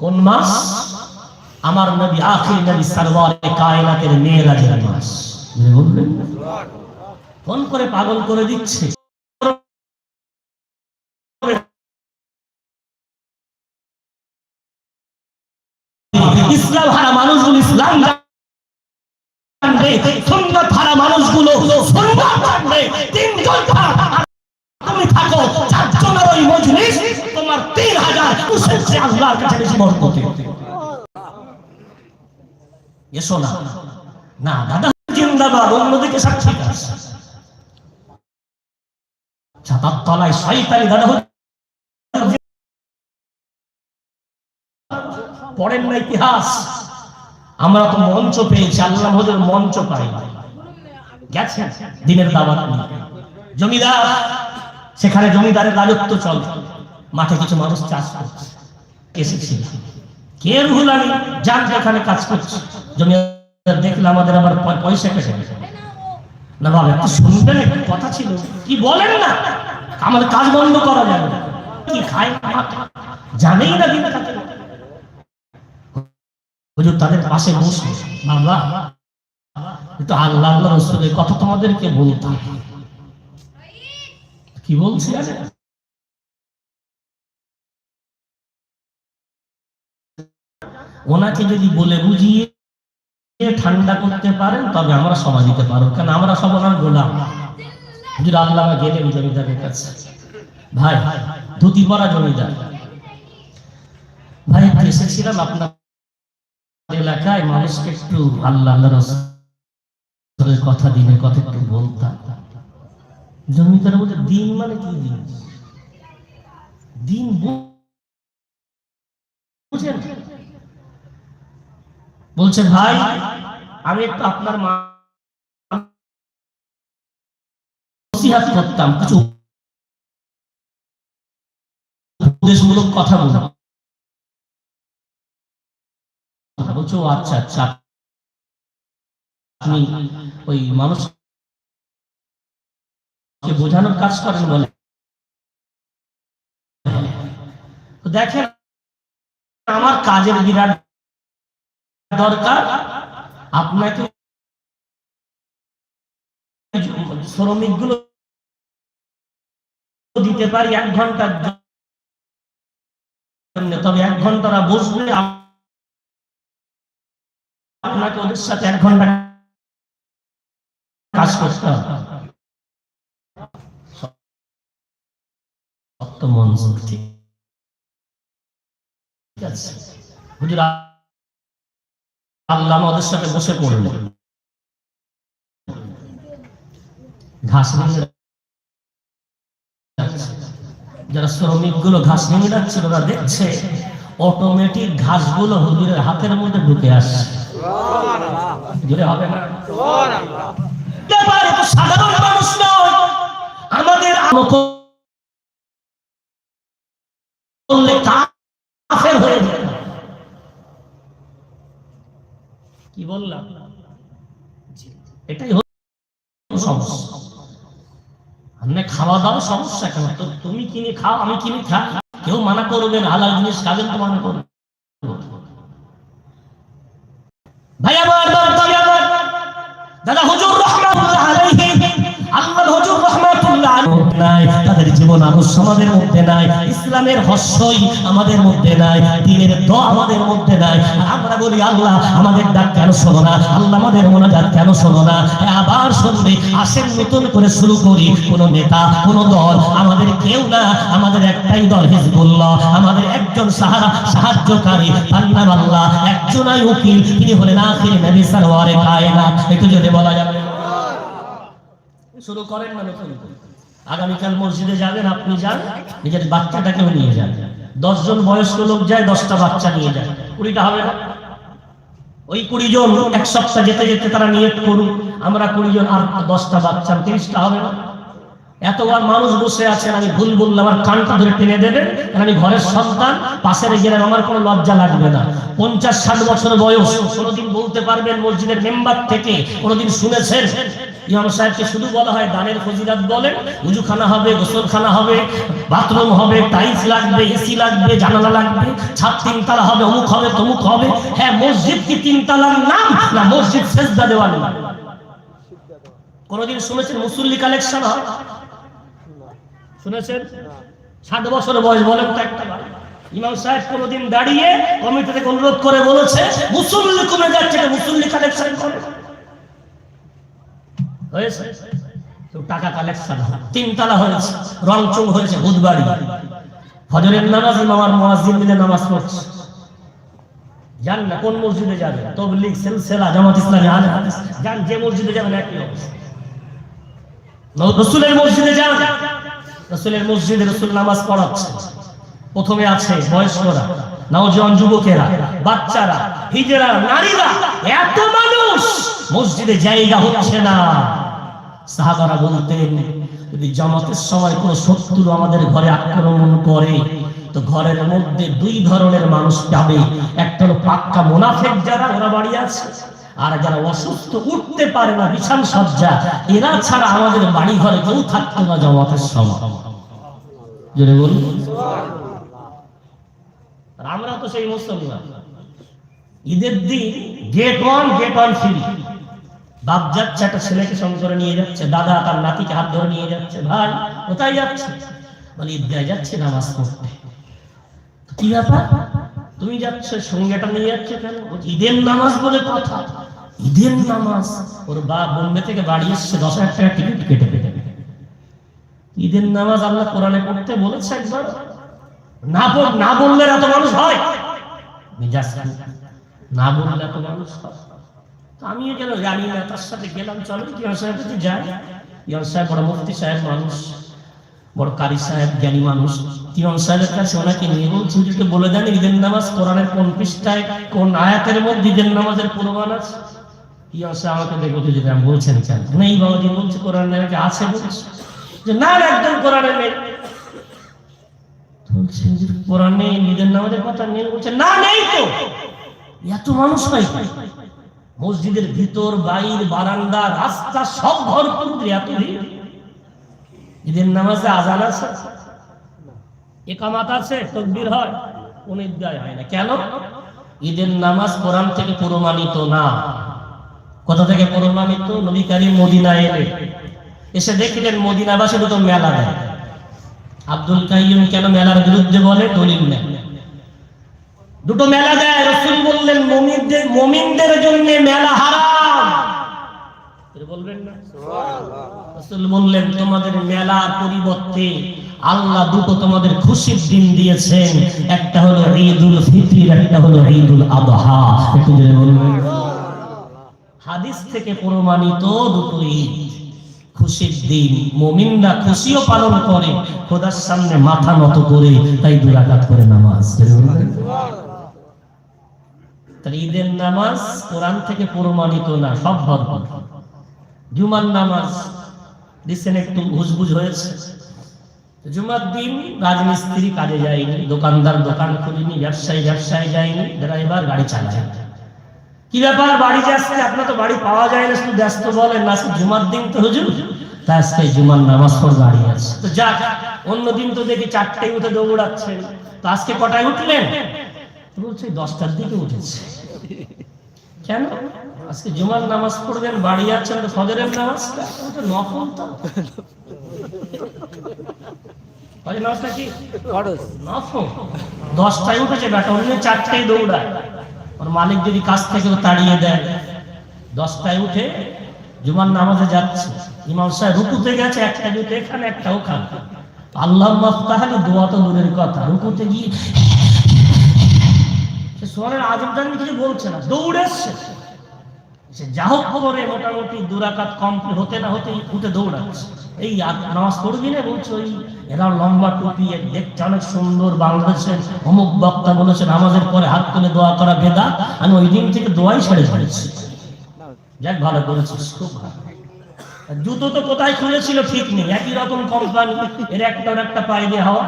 কোন মাস? আমার নবী আখির নবী সরওয়ারে কায়নাতের মেরাজের মাস। ফোন করে পাগল করে দিচ্ছে। ইসলাম হারা মানুষগুলো ইসলাম সুন্নাত উশেষে আল্লাহর কাছে বেশি এসো না। না, দাদা জিন্দাবাদ, অন্যদিকে সাক্ষী ছাতার তলায় শয়তানি দাদা পড়েন না ইতিহাস। আমরা তো মঞ্চ পেয়েছি, আল্লাহ হজুর মঞ্চ পাই গেছেন দিনের জমিদার, সেখানে জমিদারের রাজত্ব চল। মাঠে কিছু মানুষ চাষ করছে। কে রুহুল আমি যান যেখানে কাজ করছে। জমিদার দেখলে আমাদের আবার পয়সা কেটে না বাবা, একটু শুনবেন কথা ছিল। কি বলেন না? কাজ বন্ধ করা যাবে কি জানেই না দিন হুজুর, তাদের পাশে বসে বাবা কিন্তু আল্লাহ আল্লাহ রসুলের কথা তোমাদেরকে বলতাম কি বলছি ওনাকে যদি বলে বুঝিয়ে ঠান্ডা করতে পারেন, তবে আমরা সবাই দিতে পারব। কেন? আমরা সব ওনার গোলাম। হুজুর আল্লাহ গেলেন জমিদারের কাছে। ভাই, ধুতি পরা জমিদার। ভাই, একটু এসেছিলাম আপনার এলাকায়, মানুষকে একটু আল্লাহ আল্লাহ কথা দিনের কথা একটু বলতাম। জমিদার বলতে, দিন মানে কি দিন? দিন বুঝেন? বলছে ভাই আমি একটু আপনার মা নসিহাত করতাম কিছু উপদেশমূলক কথা বলতাম। বলছো আচ্ছা আচ্ছা আপনি ওই মানুষকে বোঝানোর কাজ করেন বলে। তো দেখেন আমার কাজের বিরাট দরকার? আপনাকে শ্রমিকগুলো দিতে পারি এক ঘণ্টার জন্য। তবে এক ঘন্টারা বসবে, আপনাকে ওদের সাথে এক ঘণ্টা কাজ করতে হবে। ঠিক আছে? হুজুর আল্লাহ ওদের সাথে বসে পড়লেন ঘাস ভেঙে যারা শ্রমিকগুলো ঘাস ভেঙে যাচ্ছে ওরা দেখছে অটোমেটিক ঘাসগুলো হুজুরের হাতের মধ্যে ঢুকে আসছে। জুড়ে হবে না? সাধারণ মানুষ নয়। আমাদের আমল করলে কাফের হয়ে যায় কি বললাম? এটাই সমস্যা। খাওয়া দাওয়া সমস্যা কেন? তো তুমি কিনে খাও, আমি কিনে খা। কেউ মানা করবে না, হালাল জিনিস খাবেন তো মানা করবে? ভাই আমার দাদা হুজুর রহমাতুল্লাহ তাদের জীবন আদর্শ আমাদের মধ্যে নাই, ইসলামের হস্যই আমাদের মধ্যে নাই দ্বীনের দ আমাদের মধ্যে নাই। আমরা বলি, আল্লাহ, আমাদের ডাক কেন শোনো না? আল্লাহ আমাদের মোনাজাত কেন শোনো না? আবার শুনবে, আসেন নতুন করে শুরু করি। কোন নেতা, কোন দল, আমাদের কেউ না। আমাদের একটাই দল হিজবুল্লাহ। আমাদের একজন সাহারা সাহায্যকারী নাম আল্লাহ। একজনাই উকিল। তিনি হলেন আখির নবী সারওয়ারে কায়নাত। একটু যদি বলা যাবে শুরু করেন না নতুন করে। আগামীকাল মসজিদে যাবেন, আপনি যান, নিজের বাচ্চাটাকেও নিয়ে যান। দশজন বয়স্ক লোক যায়, দশটা বাচ্চা নিয়ে যায়। কুড়িটা হবে না? ওই কুড়ি জন এক সপ্তাহ যেতে যেতে তারা নিয়ত করুন আমরা কুড়ি জন আর দশটা বাচ্চা, তিরিশটা হবে না? এতবার মানুষ বসে আছেন আমি ভুল বললাম, আমার কানটা ধরে টেনে দেবেন আমি ঘরের সন্তান, পাশের গেলে আমার কোনো লজ্জা লাগবে না। পঞ্চাশ ষাট বছর বয়স, কোনোদিন বলতে পারবেন মসজিদের মেম্বার থেকে, কোনোদিন শুনেছেন? ইমাম সাহেবকে শুধু বলা হয়, দানের ফজিলাত বলেন, উজুখানা হবে, গোসলখানা হবে, বাথরুম হবে, টাইলস লাগবে, এসি লাগবে, জানালা লাগবে, ছাদ তিনতলা হবে, অমুক হবে, তমুক হবে। হ্যাঁ মসজিদ কি তিনতলার নাম, না মসজিদ সেজদা দেওয়ার নাম? কোনোদিন শুনেছেন মুসল্লি কালেকশন হয়? শুনেছেন? ষাট বছর বয়স বলেন তো একটা। ইমাম সাহেব কোনোদিন দাঁড়িয়ে কমিটি থেকে অনুরোধ করে বলেছে, মুসল্লি কমে যাচ্ছে মুসল্লি কালেকশন করে। হয়েছে? টাকা কালেকশন হয়েছে হয়েছে ফজরের নামাজ মামার মুয়াজ্জিন মিলে নামাজ পড়ছে। জান না, কোন মসজিদে যাবেন? তবলিগ, সিলসিলা, জামাত ইসলামী যান, যে মসজিদে যাবেন একই অবস্থা রসুলের মসজিদে যান। রসুলের মসজিদে রসুল নামাজ পড়াচ্ছে। প্রথমে আছে বয়স্করা নওজোয়ান যুবকেরা, বাচ্চারা, হিজরা, নারীরা, এত মানুষ, মসজিদে জায়গা হচ্ছে না। সাহাবারা বলতেন, যদি জামাতের সময় কোনো শত্রু আমাদের ঘরে আক্রমণ করে, তো ঘরের মধ্যে দুই ধরনের মানুষ পাবে একটা হলো পাক্কা মোনাফেক যারা, ওরা বাড়ি আছে। আর যারা অসুস্থ উঠতে পারে না বিছান সজ্জা এরা ছাড়া আমাদের বাড়ি ঘরে কেউ থাকতো না জামাতের সময়। বলুন। আমরা তো সেই মুসলমান। ঈদের দিন gate one gate one free বাপ যাচ্ছে, একটা ছেলেকে সঙ্গে করে নিয়ে যাচ্ছে, দাদা তার নাতিকে হাত ধরে নিয়ে যাচ্ছে, ভাই, কোথায় যাচ্ছে? বলে ঈদগায় যাচ্ছে নামাজ পড়তে। কি ব্যাপার? তুমি যাচ্ছ সঙ্গেটা নিয়ে যাচ্ছে কেন? ঈদের নামাজ বলে কথা। ঈদের নামাজ ওর বা বোম্বে থেকে বাড়ি এসছে, দশ হাজার টাকা টিকিট কেটে পেটে ঈদের নামাজ আল্লাহ কোরআনে পড়তে বলেছে একবার, না পড়- না বললে এত মানুষ হয়। মেজাজ না বললে এত মানুষ হয়। আমিও যেন জানি না, তার সাথে গেলাম, চলো ইমাম সাহেব কাছে যাই। ইমাম সাহেব বড় মুফতি সাহেব মানুষ, বড় কারি সাহেব, জ্ঞানী মানুষ। ইমাম সাহেবের কাছে ওনাকে নিয়ে বলছি বলে দেন ঈদের নামাজ কোরআনের কোন পৃষ্ঠায়, কোন আয়াতের মধ্যে ঈদের নামাজের প্রমাণ আছে? এত মসজিদের ভিতর, বাইর, বারান্দা, রাস্তা সব ভরপুর এত ভিড়। ঈদের নামাজে আজান আছে। একামাত আছে, তকবির হয়। ঈদগায় হয় না। কেন? ঈদের নামাজ কোরআন থেকে প্রমাণিত না। কোথা থেকে প্রমাণিত নবী কারিম মদিনা এলে। এসে দেখলেন মদিনাবাসী দুটো মেলা দেয়। আব্দুল কাইম কেন মেলার বিরুদ্ধে বলে? দলিল নেই দুটো মেলা দেয়। রসুল বললেন মমিনদের মমিনদের জন্য মেলা হারাম। এর না। রসুল বললেন তোমাদের মেলার পরিবর্তে আল্লাহ দুটো তোমাদের খুশির দিন দিয়েছেন। একটা হলো ঈদুল ফিতর একটা হলো ঈদুল আদহা। একটু বলবেন। হাদিস থেকে প্রমাণিত দুটো ঈদ। খুশির দিন, মমিনরা খুশিও পালন করে, খোদার সামনে মাথা নত করে, তাই দুরাকাত করে নামাজ। ঈদের নামাজ কোরআন থেকে প্রমাণিত না, সব ভরপুর। জুমার নামাজ দিচ্ছেন একটু হুজবুজ হয়েছে। জুমার দিন রাজমিস্ত্রি কাজে যায়নি, দোকানদার দোকান খুলিনি, ব্যবসায়ী ব্যবসায় যায়নি, ড্রাইভার গাড়ি চালায় কি ব্যাপার বাড়ি যাচ্ছে? আপনার তো বাড়ি পাওয়া যায় না শুধু ব্যস্ত বলেন আজকে জুমার দিন তো হুজুর। তা আজকে জুমার নামাজ পড় গাড়ি আছে। তো যাক অন্য দিন তো দেখি চারটায় উঠে দৌড়াচ্ছেন। তো আজকে কটায় উঠলেন? বলছে দশটার দিকে উঠেছে। কেন? আজকে জুমার নামাজ পড়বেন বাড়ি যাচ্ছেন তো ফজরের নামাজটা ওটা নফল তো। নামাজটা কি? নফল। দশটায় উঠেছে বেটা অন্য চারটায় দৌড়ায়। ওর মালিক যদি কাজ থেকে তাড়িয়ে দেয়, দশটায় উঠে জুমার নামাজে যাচ্ছে। ইমাম সাহেব রুকুতে গেছে, একটা জুতে এখানে, একটা ওখানে। আল্লাহ তাহলে দোয়া তো দূরের কথা। রুকুতে গিয়ে সে আজম জানি কিছু বলছে না দৌড়ে সে যা হোক করে মোটামুটি দুরাকাত কমপ্লিট হতে না হতে উঠে দৌড়াচ্ছে। এই নামাজ পড়বি না বলছে ওই এরা লম্বা টুপি দেখতে অনেক সুন্দর বাংলাদেশের অমুক বক্তা বলেছে নামাজের পরে হাত তুলে দোয়া করা বেদা আমি ওই দিন থেকে দোয়াই ছেড়ে ফেলেছি যাক, ভালো করেছিস, খুব ভালো। জুতো তো কোথায় খুলেছিল ঠিক নেই, একই রকম কোম্পানি এর একটা একটা পায়ে দিয়ে হাওয়া।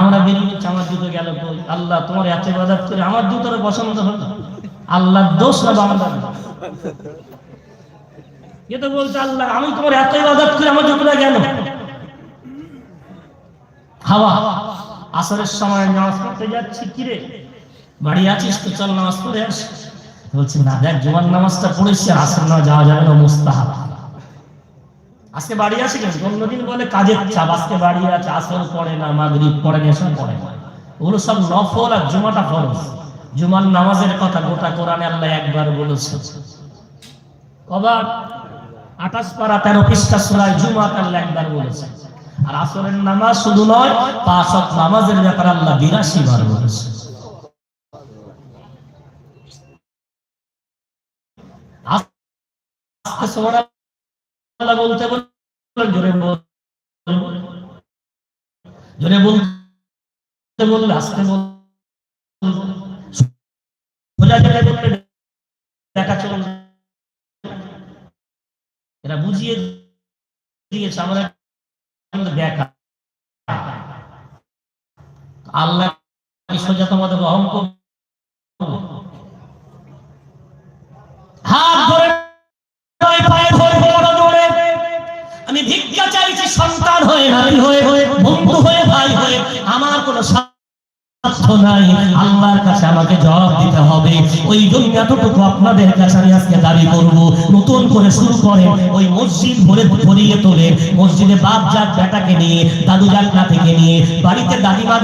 আমরা বেরিয়ে আমার জুতো গেল আল্লাহ, তোমার এত ইবাদত করে আমার জুতোর পছন্দ হলো। আল্লাহর দোষ না বাংলা এ তো বলছে আল্লাহ, আমি তোমার এত ইবাদত করে আমার জুতোটা গেল। হাওয়া আসরের সময় নামাজ পড়তে যাচ্ছি কিরে বাড়ি আছিস তো, চল নামাজ পড়ে আস। বলছি, না দেখ, জুমার নামাজটা পড়েছি আসর না যাওয়া যাবে না, মুস্তাহাব। আজকে বাড়ি আছে কেন অন্যদিন বলে কাজের চাপ, আজকে বাড়ি আছে, আসর পড়ে না, মাগরিব পড়ে না, এসব পড়ে না। ওগুলো সব নফল আর জুমাটা ফরজ। জুমার নামাজের কথা গোটা কোরআনে আল্লাহ একবার বলেছে। কবার? আঠাশ পারা তেরো পৃষ্ঠা সুরায় জুমা আল্লাহ একবার বলেছে। আর আসরের নামাজ শুধু নয়, পাঁচ নামাজের ব্যাপারে আল্লাহ বিরাশি বার বলেছে। আস্তে সুবহানাল্লাহ বলতে বললেন জোরে বলতে জোরে বললে দেখা এরা বুঝিয়ে দিয়েছে আমাদের দেখা। আল্লাহ সোজা তোমাদের রহম নাই। আল্লাহর কাছে আমাকে জবাব দিতে হবে। ওই জন্য এতটুকু আপনাদের কাছে আমি আজকে দাবি করব। নতুন করে শুরু করেন ওই মসজিদ ভরে ভরিয়ে তোলে মসজিদে বাপ যাক বেটাকে নিয়ে, দাদু নিয়ে, বাড়িতে দাদিমা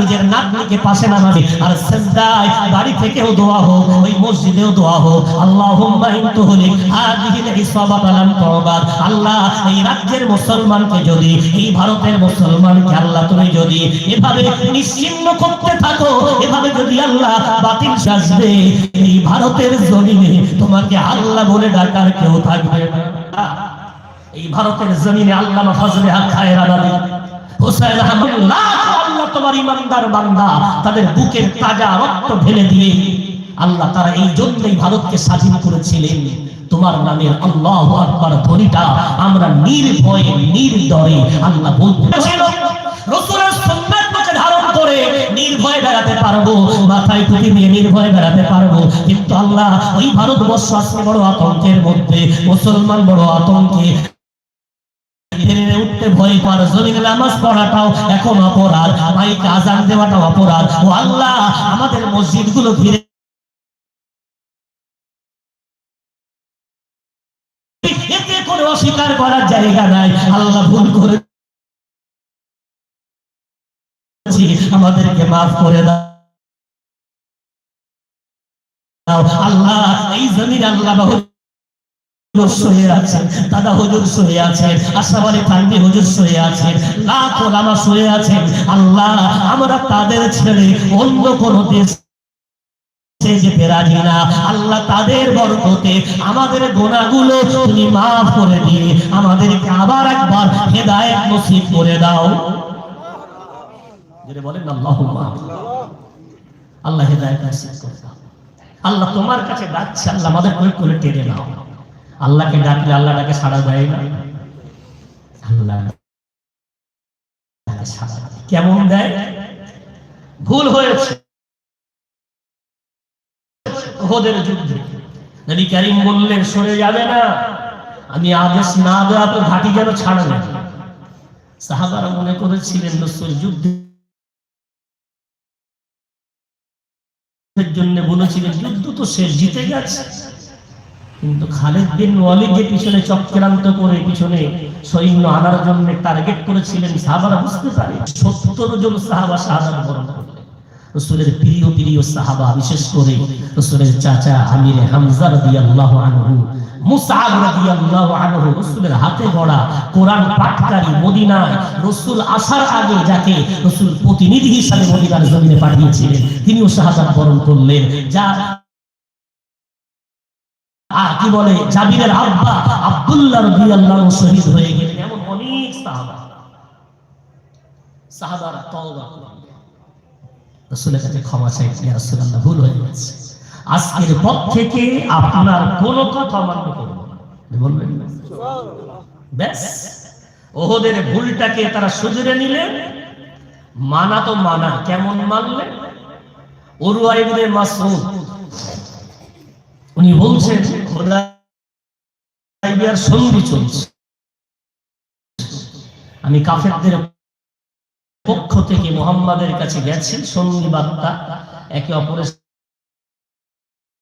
নিজের নাতনিকে পাশে নামাবে। আর বাড়ি থেকেও দোয়া হোক, ওই মসজিদেও দোয়া হোক। ইসাবাত আলাম তওবাত আল্লাহ, এই রাজ্যের মুসলমানকে যদি, এই ভারতের মুসলমানকে আল্লাহ তুমি যদি এভাবে নিশ্চিন্ন করতে থাকো, এভাবে যদি আল্লাহ বাতিল সাজবে, এই ভারতের জমিনে তোমাকে আল্লাহ বলে ডাকার কেউ থাকবে না। এই ভারতের জমিনে আল্লামা ফজলে হক খায়রাবাদী হোসেন আহমদুল্লাহ আল্লাহ তোমার ইমানদার বান্দা, তাদের বুকের তাজা রক্ত ঢেলে দিয়ে আল্লাহ তারা এই জন্যই ভারতকে স্বাধীন করেছিলেন। তোমার নামের আল্লাহ আকবার ধ্বনিটা আমরা নির্ভয়ে নির্দরে আল্লাহ বলতে রসুলের সুন্নাত মুখে ধারণ করে নির্ভয়ে বেড়াতে পারব, মাথায় টুপি দিয়ে নির্ভয়ে বেড়াতে পারব। কিন্তু আল্লাহ ওই ভারতবর্ষ আজকে বড় আতঙ্কের মধ্যে, মুসলমান বড় আতঙ্কে। অস্বীকার করার জায়গা নাই। আল্লাহ ভুল করে আমাদেরকে মাফ করে দাও। আল্লাহ এই জমিন আল্লাহ আল্লাহ, আমরা তাদের ছেড়ে অন্য কোন দেশ না। আল্লাহ তাদের বরকতে আমাদের গোনাগুলো তুমি মাফ করে দিয়ে আমাদেরকে আবার একবার হেদায়েত নসিব করে দাও। বলেন, আল্লাহ হেদায়েত নসিব আল্লাহ তোমার কাছে ডাকছে, আল্লাহ আমাদের করে টেনে নাও। আল্লাহকে ডাকলে আল্লাহ ডাকে সাড়া দেয় না। আল্লাহ। কেমন দেয়? ভুল হয়েছে। ওহদের যুদ্ধে। নবী করিম বললেন, সরে যাবে না। আমি আদেশ না দেওয়া তো ঘাটি যেন ছাড়া না সাহাবারা মনে করেছিলেন, রসুল যুদ্ধে জন্য বলেছিলেন, যুদ্ধ তো শেষ, জিতে গেছে। কিন্তু খালেদ বিন ওয়ালিদ পিছনে চক্রান্ত করে পিছনে সৈন্য আনার জন্য টার্গেট করেছিলেন, সাহাবারা বুঝতে পারে, সত্তর জন সাহাবা শাহাদাত বরণ রসুলের প্রিয় প্রিয় সাহাবা, বিশেষ করে রসুলের চাচা আমির হামজা রাদিয়াল্লাহু আনহু রসুল রসুল তিনিও শাহাদাত বরণ করলেন। যা আর কি বলে, জাবিরের আব্বা আব্দুল্লাহ রাদিয়াল্লাহু শহীদ হয়ে গেলেন এমন অনেক সাহাবা। ক্ষমা ইয়া রাসূলুল্লাহ, ভুল হয়ে গেছে। আজকের পর থেকে আপনার কোনো কথা অমান্য করব ব্যাস। ওহদের ভুলটাকে তারা সুজরে নিলেন মানা তো মানা, কেমন মানলে? উরওয়া ইবনে উনি বলছেন, খোদা বিয়ার সন্ধি চলছে। আমি কাফেরদের পক্ষ থেকে মোহাম্মদের কাছে গেছি, সঙ্গী বার্তা, একে অপরের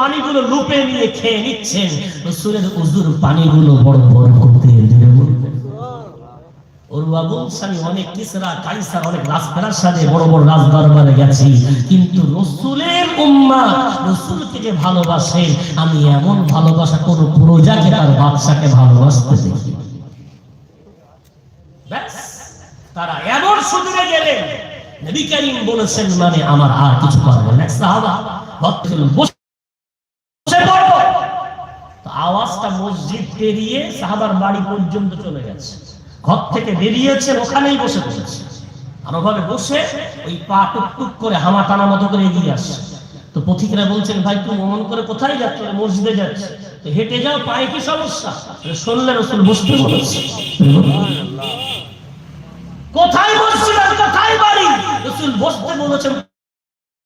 পানিগুলো লুপে নিয়ে খেয়ে নিচ্ছেন। রসুলের উজুর পানিগুলো বড় বড় করতে আমি এমন ভালোবাসা কোন প্রজাকে, তার বাদশাকে ভালোবাসতে দেখি তারা এমন সুদূরে গেলেন। বলেছেন মানে আমার আর কিছু ভক্তজন বসে পড়ো তো আওয়াজটা মসজিদ পেরিয়ে সাহাবার বাড়ি পর্যন্ত চলে গেছে। ঘর থেকে বেরিয়েছে ওখানেই বসে পড়েছে। আর ওভাবে বসে ওই পা টুক টুক করে হামা টানা মতো করে এগিয়ে আসছে। তো পথিকরা বলছেন ভাই তুমি অমন করে কোথায় যাচ্ছ? মসজিদে যাচ্ছে। হেঁটে যাও পায়ে কি সমস্যা? বলে, শুনলে রসুল বসতে বলেছে। কোথায় আর কোথায় বাড়ি? রসুল বসতে বলেছেন